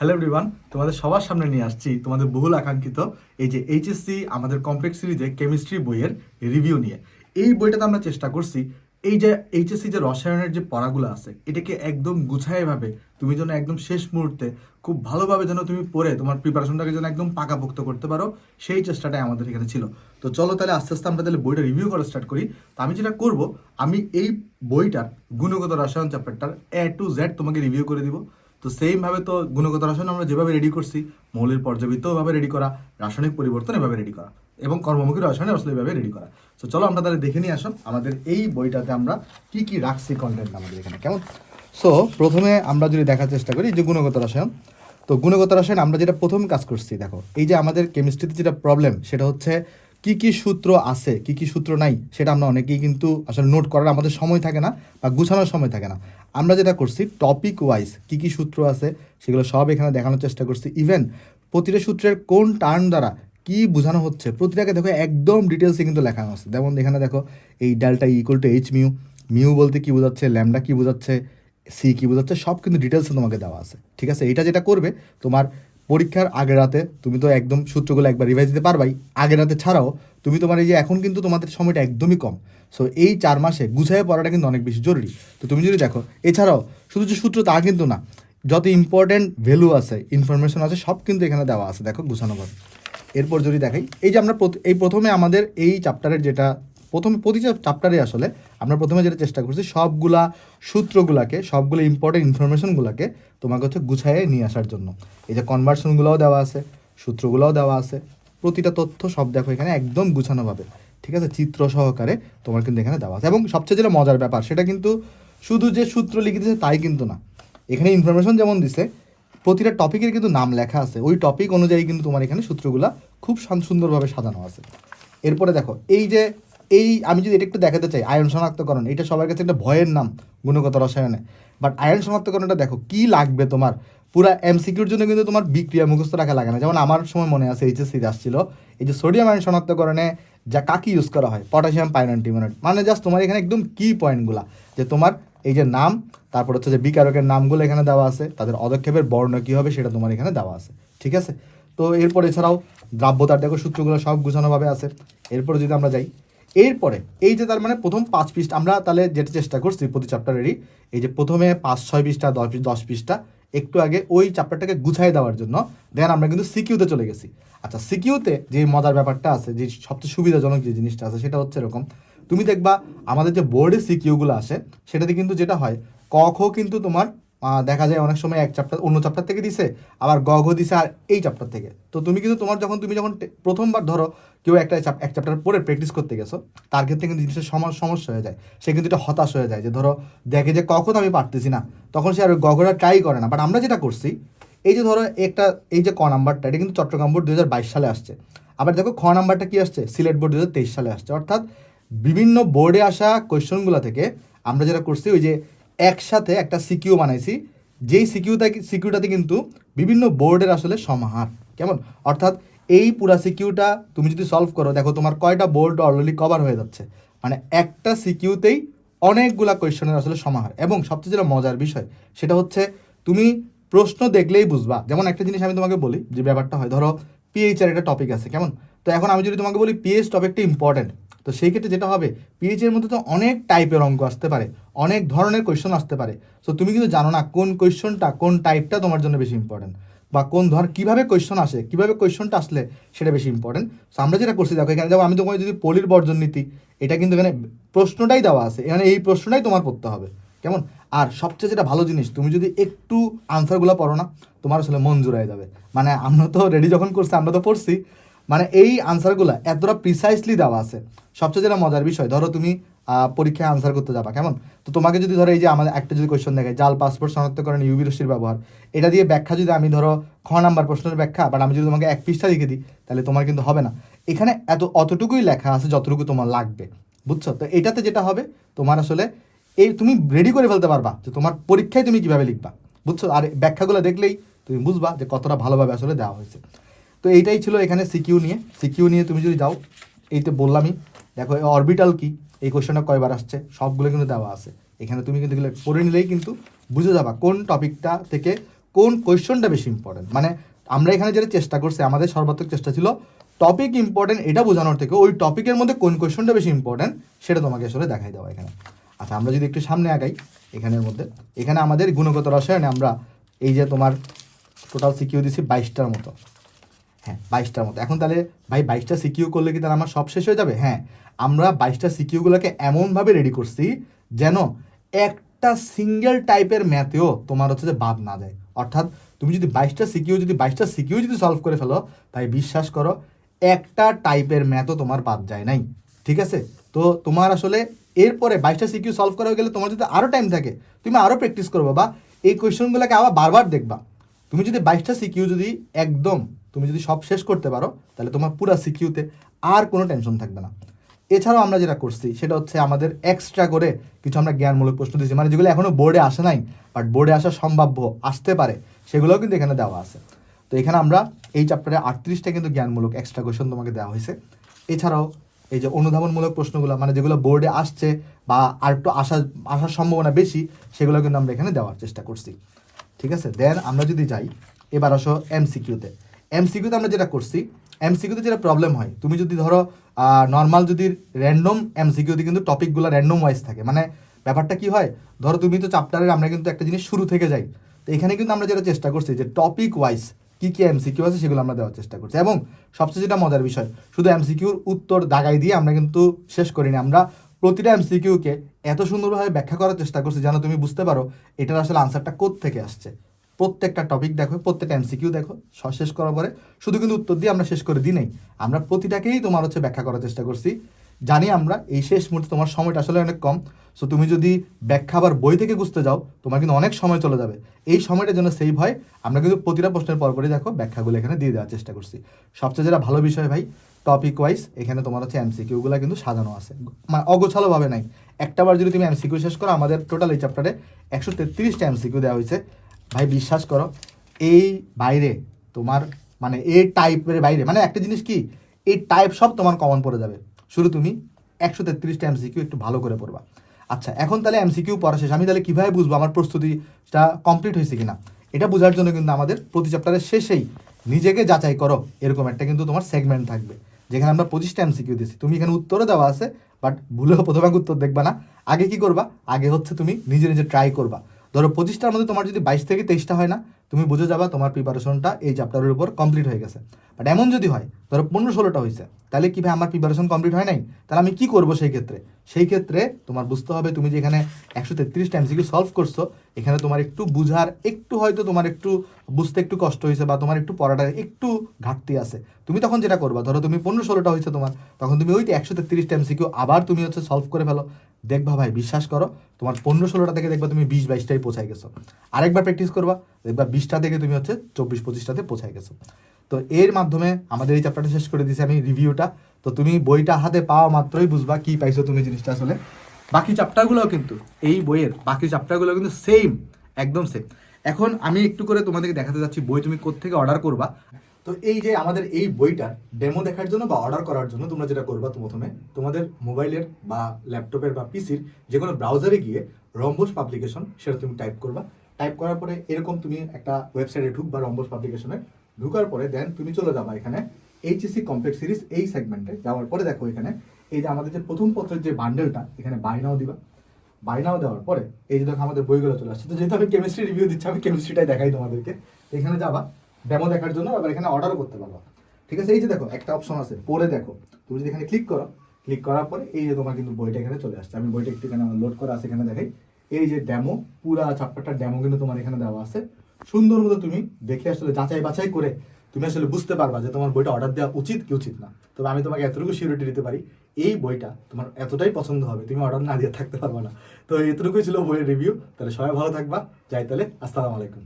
Hello everyone তোমাদের সবার সামনে নিয়ে আসছি তোমাদের বহুল আকাঙ্ক্ষিত এই যে এইচএসসি আমাদের কমপ্লেক্স সিরিজে কেমিস্ট্রি বইয়ের রিভিউ নিয়ে। এই বইটাতে আমরা চেষ্টা করছি এই যে এইচএসসি যে রসায়নের যে পড়াগুলো আছে, এটাকে একদম গুছাইভাবে তুমি যেন একদম শেষ মুহূর্তে খুব ভালোভাবে যেন তুমি পড়ে তোমার প্রিপারেশনটাকে যেন একদম পাকাপোক্ত করতে পারো, সেই চেষ্টাটাই আমাদের এখানে ছিল। তো চলো তাহলে আস্তে আস্তে আমরা তাহলে বইটা রিভিউ করা স্টার্ট করি। তো আমি যেটা করব, আমি এই বইটার গুণগত রসায়ন চ্যাপ্টারটার এ টু জেড তোমাকে রিভিউ করে দিব। তো সেইমভাবে তো গুণগত রাসায়ন আমরা যেভাবে রেডি করছি, মৌলের পর্যাবৃত্তভাবে রেডি করা, রাসায়নিক পরিবর্তন এভাবে রেডি করা এবং কর্মমুখী রসায়ন আসলে এভাবে রেডি করা। তো চলো আমরা তাহলে দেখে নিয়ে আসো আমাদের এই বইটাতে আমরা কি কি রাখছি কন্টেন্ট আমাদের এখানে, কেমন? সো প্রথমে আমরা যদি দেখার চেষ্টা করি যে গুণগত রসায়ন। তো, গুণগত রসায়ন আমরা যেটা প্রথম কাজ করছি, দেখো, এই যে আমাদের কেমিস্ট্রিতে যেটা প্রবলেম সেটা হচ্ছে কি কি সূত্র আছে, কি কি সূত্র নাই, সেটা আমরা অনেকেই কিন্তু আসলে নোট করার আমাদের সময় থাকে না বা গুছানোর সময় থাকে না। আমরা যেটা করছি টপিক ওয়াইজ কি কি সূত্র আছে, সেগুলো সব এখানে দেখানোর চেষ্টা করছি। ইভেন প্রতিটা সূত্রের কোন টার্ন দ্বারা কি বোঝানো হচ্ছে, প্রতিটাকে দেখো একদম ডিটেলসে কিন্তু লেখানো আছে। যেমন এখানে দেখো, এই delta equal to H mu mu বলতে কি বোঝাচ্ছে ল্যামডা কি বোঝাচ্ছে সি কি বোঝাচ্ছে, সব কিন্তু ডিটেলসে তোমাকে দেওয়া আছে। ঠিক আছে? এটা যেটা করবে, তোমার পরীক্ষার আগের রাতে তুমি তো একদম সূত্রগুলো একবার রিভাইজ দিতে পারবাই। আগের রাতে ছাড়াও তুমি তোমার এই যে এখন কিন্তু তোমাদের সময়টা একদমই কম। সো এই চার মাসে গুছাইয়ে পড়াটা কিন্তু অনেক বেশি জরুরি। তো তুমি যদি দেখো, এছাড়াও শুধু যে সূত্র তা কিন্তু না, যত ইম্পর্টেন্ট ভ্যালু আছে ইনফরমেশন আছে, সব কিন্তু এখানে দেওয়া আছে। দেখো গুছানোভাবে এরপর যদি দেখাই, এই যে আমরা এই প্রথমে আমাদের এই চ্যাপ্টারের যেটা প্রথমে প্রতি চ্যাপ্টারে আসলে আমরা প্রথমে যেটা চেষ্টা করছি, সবগুলা সূত্রগুলাকে, সবগুলো ইম্পর্টেন্ট ইনফরমেশনগুলোকে তোমাকে হচ্ছে গুছাইয়ে নিয়ে আসার জন্য। এই যে কনভার্সনগুলোও দেওয়া আছে, সূত্রগুলোও দেওয়া আছে, প্রতিটা তথ্য সব দেখো এখানে একদম গুছানোভাবে ঠিক আছে? চিত্র সহকারে তোমার কিন্তু এখানে দেওয়া আছে। এবং সবচেয়ে যেটা মজার ব্যাপার, সেটা কিন্তু শুধু যে সূত্র লিখে দিয়েছে তাই কিন্তু না। এখানে ইনফরমেশন যেমন দিছে, প্রতিটা টপিকের কিন্তু নাম লেখা আছে। ওই টপিক অনুযায়ী কিন্তু তোমার এখানে সূত্রগুলো খুব সুন্দরভাবে সাজানো আছে। এরপরে দেখো, এই যে এই, আমি যদি এটা একটু দেখাতে চাই, আয়ন শনাক্তকরণ, এটা সবার কাছে একটা ভয়ের নাম গুণগত রসায়নে। বাট আয়ন শনাক্তকরণটা দেখো, কি লাগবে তোমার? পুরা এমসিকিউর জন্য কিন্তু তোমার বিক্রিয়া মুখস্থ রাখা লাগে না। যেমন আমার সময় মনে আছে এইচএসসিতে আসছিল। এই যে সোডিয়াম আয়ন শনাক্তকরণে যা কাকি ইউজ করা হয়? পটাশিয়াম পাইনন্টিমোনেট মানে জাস্ট তোমার এখানে একদম কি পয়েন্টগুলা যে তোমার এই যে নাম, তারপর হচ্ছে যে বিকারকের নামগুলো এখানে দেওয়া আছে, তাদের অদক্ষেপের বর্ণ কী হবে সেটা তোমার এখানে দেওয়া আছে। ঠিক আছে? তো এরপর এছাড়াও দ্রাব্যতার দেখো সূত্রগুলো সব গুছানোভাবে আছে। এরপরে যদি আমরা যাই এরপরে, এই যে তার মানে প্রথম পাঁচ পৃষ্ঠা, আমরা তাহলে যেটা চেষ্টা করছি প্রতি চ্যাপ্টারেরই এই যে প্রথমে পাঁচ, ছয় পৃষ্ঠা, দশ পিস দশ পৃষ্ঠা, একটু আগে ওই চ্যাপ্টারটাকে গুছাই দেওয়ার জন্য দেন আমরা কিন্তু সিকিউতে চলে গেছি। আচ্ছা সিকিউতে যে মজার ব্যাপারটা আছে, যে সবচেয়ে সুবিধাজনক যে জিনিসটা আছে, সেটা হচ্ছে এরকম, তুমি দেখবা আমাদের যে বোর্ডে সিকিউগুলো আসে, সেটাতে কিন্তু যেটা হয়, ক, খ কিন্তু তোমার দেখা যায় অনেক সময় এক চ্যাপ্টার অন্য চ্যাপ্টার থেকে দিছে, আবার গ দিছে আর এই চ্যাপ্টার থেকে। তো তুমি কিন্তু তোমার যখন, তুমি যখন প্রথমবার ধরো কেউ একটা এক চ্যাপ্টার পরে প্র্যাকটিস করতে গেছো, তার ক্ষেত্রে কিন্তু জিনিসটা সম- সমস্যা হয়ে যায়। সে কিন্তু এটা হতাশ হয়ে যায় যে ধরো দেখে যে কখন আমি পারতেছি না, তখন সে আর গগটা ট্রাই করে না। বাট আমরা যেটা করছি, এই যে ধরো একটা, এই যে ক নাম্বারটা, এটা কিন্তু চট্টগ্রাম বোর্ড দু হাজার বাইশ সালে আসছে। আবার দেখো খ নাম্বারটা কি আসছে? সিলেট বোর্ড দু হাজার তেইশ সালে আসছে। অর্থাৎ বিভিন্ন বোর্ডে আসা কোয়েশ্চনগুলো থেকে আমরা যেটা করছি, ওই যে একসাথে একটা সিকিউ বানাইছি। যেই সিকিউটা সিকিউটাতে কিন্তু বিভিন্ন বোর্ডের আসলে সমাহার। কেমন? অর্থাৎ এই পুরা সিকিউটা তুমি যদি সলভ করো, দেখো তোমার কয়টা বোর্ড অলরেডি কভার হয়ে যাচ্ছে। মানে একটা সিকিউতেই অনেকগুলা কোয়েশ্চনের আসলে সমাহার। এবং সবচেয়ে যেটা মজার বিষয়, সেটা হচ্ছে তুমি প্রশ্ন দেখলেই বুঝবা। যেমন একটা জিনিস আমি তোমাকে বলি, যে ব্যাপারটা হয়, ধরো পিএইচ এর একটা টপিক আছে, কেমন? তো এখন আমি যদি তোমাকে বলি পিএইচ টপিকটা ইম্পর্টেন্ট তো সেই ক্ষেত্রে যেটা হবে পিএইচের মধ্যে তো অনেক টাইপের অঙ্ক আসতে পারে, অনেক ধরনের কোয়েশ্চন আসতে পারে। সো তুমি কিন্তু জানো না কোন কোয়েশ্চনটা কোন টাইপটা তোমার জন্য বেশি ইম্পর্টেন্ট বা কোন ধর কীভাবে কোয়েশ্চন আসে, কীভাবে কোয়েশ্চনটা আসলে সেটা বেশি ইম্পর্টেন্ট সো আমরা যেটা করছি, দেখো এখানে, দেখো আমি তোমাকে যদি পলির বর্জন নীতি, এটা কিন্তু এখানে প্রশ্নটাই দেওয়া আছে, এখানে এই প্রশ্নটাই তোমার পড়তে হবে, কেমন? আর সবচেয়ে যেটা ভালো জিনিস, তুমি যদি একটু আনসারগুলো পড়ো না, তোমার আসলে মন জুড়াই যাবে। মানে আমরা তো রেডি যখন করছি, আমরা তো পড়ছি মানে এই আনসারগুলো এতটা প্রিসাইসলি দেওয়া আছে। সবচেয়ে যেটা মজার বিষয়, ধরো তুমি পরীক্ষায় আনসার করতে যাবা, কেমন? তো তোমাকে যদি ধরো এই যে আমাদের একটা যদি কোয়েশ্চন দেখায়, জাল পাসপোর্ট শনাক্তকরণ ইউবি রশ্মির ব্যবহার, এটা দিয়ে ব্যাখ্যা যদি আমি ধরো খ নাম্বার প্রশ্নের ব্যাখ্যা বাট আমি যদি তোমাকে এক পৃষ্ঠা লিখে দিই, তাহলে তোমার কিন্তু হবে না। এখানে এত, অতটুকুই লেখা আছে যতটুকু তোমার লাগবে, বুঝছ? তো এটাতে যেটা হবে, তোমার আসলে এই তুমি রেডি করে ফেলতে পারবা যে তোমার পরীক্ষায় তুমি কীভাবে লিখবা, বুঝছ? আর ব্যাখ্যাগুলো দেখলেই তুমি বুঝবা যে কতটা ভালোভাবে আসলে দেওয়া হয়েছে। তো এইটাই ছিল এখানে সিকিউ নিয়ে। সিকিউ নিয়ে তুমি যদি যাও এই তো বললামই, দেখো অরবিটাল কি? এই কোশ্চেনটা কয়বার আসছে? সবগুলো কিন্তু দেওয়া আছে। এখানে তুমি কিন্তু পড়ে নিলেই কিন্তু বুঝে যাবা কোন টপিকটা থেকে কোন কোয়েশ্চনটা বেশি ইম্পর্টেন্ট মানে আমরা এখানে যেটা চেষ্টা করছি, আমাদের সর্বাত্মক চেষ্টা ছিল টপিক ইম্পর্টেন্ট এটা বোঝানোর থেকে ওই টপিকের মধ্যে কোন কোয়েশ্চনটা বেশি ইম্পর্টেন্ট সেটা তোমাকে আসলে দেখাই দেওয়া এখানে। আচ্ছা আমরা যদি একটু সামনে আগাই এখানের মধ্যে। এখানে আমাদের গুণগত রসায়নে আমরা এই যে তোমার টোটাল সিকিউ দিছি বাইশটার মতো। হ্যাঁ বাইশটার মতো। এখন তাহলে ভাই বাইশটা সিকিউ করলে কি তাহলে আমার সব শেষ হয়ে যাবে? হ্যাঁ আমরা বাইশটা সিকিউগুলোকে এমনভাবে রেডি করছি যেন একটা সিঙ্গেল টাইপের ম্যাথেও তোমার হচ্ছে যে বাদ না যায়। অর্থাৎ তুমি যদি বাইশটা সিকিউ, যদি বাইশটা সিকিউ যদি সলভ করে ফেলো, তাই বিশ্বাস করো, একটা টাইপের ম্যাথও তোমার বাদ যায় নাই। ঠিক আছে? তো তোমার আসলে এরপরে বাইশটা সিকিউ সলভ করা গেলে তোমার যদি আরও টাইম থাকে, তুমি আরও প্র্যাকটিস করব বা এই কোয়েশনগুলোকে আবার বারবার দেখবা। তুমি যদি বাইশটা সিকিউ যদি একদম তুমি যদি সব শেষ করতে পারো, তাহলে তোমার পুরো সিকিউতে আর কোনো টেনশন থাকবে না। এছাড়াও আমরা যেটা করছি, সেটা হচ্ছে আমাদের এক্সট্রা করে কিছু আমরা জ্ঞানমূলক প্রশ্ন দিয়েছি। মানে যেগুলো এখনও বোর্ডে আসে নাই বাট বোর্ডে আসা সম্ভাব্য, আসতে পারে, সেগুলোও কিন্তু এখানে দেওয়া আছে। তো এখানে আমরা এই চ্যাপ্টারে আটত্রিশটা কিন্তু জ্ঞানমূলক এক্সট্রা কোয়েশন তোমাকে দেওয়া হয়েছে। এছাড়াও এই যে অনুধাবনমূলক প্রশ্নগুলো মানে যেগুলো বোর্ডে আসছে বা আর একটু আসা, আসার সম্ভাবনা বেশি, সেগুলো কিন্তু আমরা এখানে দেওয়ার চেষ্টা করছি। ঠিক আছে? দেন আমরা যদি যাই, এবার আসো এমসিকিউতে এমসিকিউতে আমরা যেটা করছি এমসিকিউতে যেটা প্রবলেম হয়, তুমি যদি ধরো নর্মাল যদি র্যান্ডম এমসিকিউতে কিন্তু টপিকগুলো র্যান্ডম ওয়াইজ থাকে মানে ব্যাপারটা কি হয়, ধরো তুমি তো চ্যাপ্টারের আমরা কিন্তু একটা জিনিস শুরু থেকে যাই, তো এখানে কিন্তু আমরা যেটা চেষ্টা করছি যে টপিক ওয়াইজ কি কি এমসিকিউ আছে সেগুলো আমরা দেওয়ার চেষ্টা করছি, এবং সবচেয়ে যেটা মজার বিষয়, শুধু এমসিকিউর উত্তর দাগাই দিয়ে আমরা কিন্তু শেষ করিনি, আমরা প্রতিটা এমসিকিউকে এত সুন্দরভাবে ব্যাখ্যা করার চেষ্টা করছি, যেন তুমি বুঝতে পারো এটার আসলে আনসারটা থেকে আসছে। প্রত্যেকটা টপিক দেখো, প্রত্যেকটা এমসিকিউ দেখো শেষ করার পরে শুধু কিন্তু উত্তর দিয়ে আমরা শেষ করে দিই নাই। আমরা প্রতিটাকেই তোমার হচ্ছে ব্যাখ্যা করার চেষ্টা করছি। জানি আমরা এই শেষ মুহূর্তে তোমার সময়টা আসলে অনেক কম। সো তুমি যদি ব্যাখ্যা আবার বই থেকে বুঝতে যাও, তোমার কিন্তু অনেক সময় চলে যাবে। এই সময়টা যেন সেভ হয়। আমরা কিন্তু প্রতিটা প্রশ্নের পর পরপরই দেখো ব্যাখ্যাগুলো এখানে দিয়ে দেওয়ার চেষ্টা করছি। সবচেয়ে যেটা ভালো বিষয় ভাই টপিক ওয়াইজ এখানে তোমার হচ্ছে এমসিকিউগুলো কিন্তু সাজানো আছে। মানে অগোছালোভাবে নাই। একটা বার যদি তুমি এমসিকিউ শেষ করো, আমাদের টোটাল এই চ্যাপ্টারে একশো তেত্রিশটা এমসিকিউ দেওয়া হয়েছে। ভাই, বিশ্বাস করো, এই বাইরে তোমার মানে এই টাইপের বাইরে মানে একটা জিনিস কি, এই টাইপ সব তোমার কমন পড়ে যাবে। শুরু তুমি একশো তেত্রিশটা এমসিকিউ একটু ভালো করে পড়বা। আচ্ছা এখন তাহলে এমসিকিউ পড়া শেষ। আমি তাহলে কীভাবে বুঝব আমার প্রস্তুতিটা কমপ্লিট হয়েছে কিনা? এটা বোঝার জন্য কিন্তু আমাদের প্রতি চ্যাপ্টারের শেষেই নিজেকে যাচাই করো। এরকম একটা কিন্তু তোমার সেগমেন্ট থাকবে, যেখানে আমরা পঁচিশটা এমসিকিউ দিচ্ছি তুমি এখানে উত্তরও দেওয়া আছে বাট ভুলেও প্রথমে উত্তর দেখবা না। আগে কি করবা? আগে হচ্ছে তুমি নিজে নিজে ট্রাই করবা। ধরো পঁচিশটার মধ্যে তোমার যদি বাইশ থেকে তেইশটা হয় না তুমি বুঝে যাবা তোমার প্রিপারেশনটা এই চ্যাপ্টারের উপর কমপ্লিট হয়ে গেছে। বাট এমন যদি হয়, ধরো পনেরো ষোলোটা হয়েছে তাহলে কি ভাই আমার প্রিপারেশন কমপ্লিট হয় নাই? তাহলে আমি কি করব সেই ক্ষেত্রে? সেই ক্ষেত্রে তোমার বুঝতে হবে তুমি যেখানে একশো তেত্রিশটা এমসিকিউ সলভ করছ, এখানে তোমার একটু বুঝার, একটু হয়তো তোমার একটু বুঝতে একটু কষ্ট হয়েছে বা তোমার একটু পড়াটার একটু ঘাটতি আছে। তুমি তখন যেটা করবা, ধরো তুমি পনেরো ষোলোটা হয়েছে তোমার, তখন তুমি ওই একশো তেত্রিশটা এমসিকিউ আবার তুমি হচ্ছে সলভ করে ফেলো। দেখবা ভাই, বিশ্বাস করো, তোমার পনেরো ষোলোটা থেকে দেখবা তুমি বিশ বাইশটাই পৌঁছায় গেছো। আরেকবার প্র্যাকটিস করবা, দেখবা বিশটা থেকে তুমি হচ্ছে চব্বিশ পঁচিশটাতে পৌঁছায় গেছো। তো এর মাধ্যমে আমাদের এই চ্যাপ্টারটা শেষ করে দিয়েছি আমি রিভিউটা তো তুমি বইটা হাতে পাওয়া মাত্রই বুঝবা কি পাইছো তুমি জিনিসটা আসলে। বাকি চ্যাপ্টারগুলোও কিন্তু, এই বইয়ের বাকি চ্যাপ্টারগুলো কিন্তু সেম একদম সেম এখন আমি একটু করে তোমাদেরকে দেখাতে যাচ্ছি বই তুমি কোত্থেকে অর্ডার করবা। তো এই যে আমাদের এই বইটার ডেমো দেখার জন্য বা অর্ডার করার জন্য তোমরা যেটা করবা প্রথমে, তোমাদের মোবাইলের বা ল্যাপটপের বা পিসির যে কোনো ব্রাউজারে গিয়ে রম্বস পাবলিকেশন সেটা তুমি টাইপ করবা। টাইপ করার পরে এরকম তুমি একটা ওয়েবসাইটে ঢুকবা রম্বস পাবলিকেশনে ঢুকার পরে দেন তুমি চলে যাবা এখানে এইচএসি কমপ্লেক্স সিরিজ এই সেগমেন্টে যাওয়ার পরে দেখো এখানে এই যে আমাদের যে প্রথম পত্রের যে বান্ডেলটা এখানে বাইনাও দিবা। বাইনাও দেওয়ার পরে এই যে দেখো আমাদের বইগুলো চলে আসছে। তো যেহেতু আমি কেমিস্ট্রি রিভিউ দিচ্ছি, আমি কেমিস্ট্রিটাই দেখাই তোমাদেরকে। এখানে যাবা ডেমো দেখার জন্য, আবার এখানে অর্ডারও করতে পারবা। ঠিক আছে? এই যে দেখো, একটা অপশন আছে। পরে দেখো। তুমি যদি এখানে ক্লিক করো ক্লিক করার পরে এই যে তোমার কিন্তু বইটা এখানে চলে আসছে। আমি বইটা একটু এখানে লোড করা আছে, এখানে দেখাই। এই যে ড্যামো পুরা চাপ্টারটা ড্যামো কিন্তু তোমার এখানে দেওয়া আছে। সুন্দর মতো তুমি দেখে আসলে যাচাই বাছাই করে তুমি আসলে বুঝতে পারবা যে তোমার বইটা অর্ডার দেওয়া উচিত কি উচিত না। তবে আমি তোমাকে এতটুকু সিউরিটি দিতে পারি, এই বইটা তোমার এতটাই পছন্দ হবে, তুমি অর্ডার না দিয়ে থাকতে পারবে না। তো এতটুকুই ছিল বইয়ের রিভিউ তাহলে সবাই ভালো থাকবা। যাই তাহলে, আসসালামু আলাইকুম।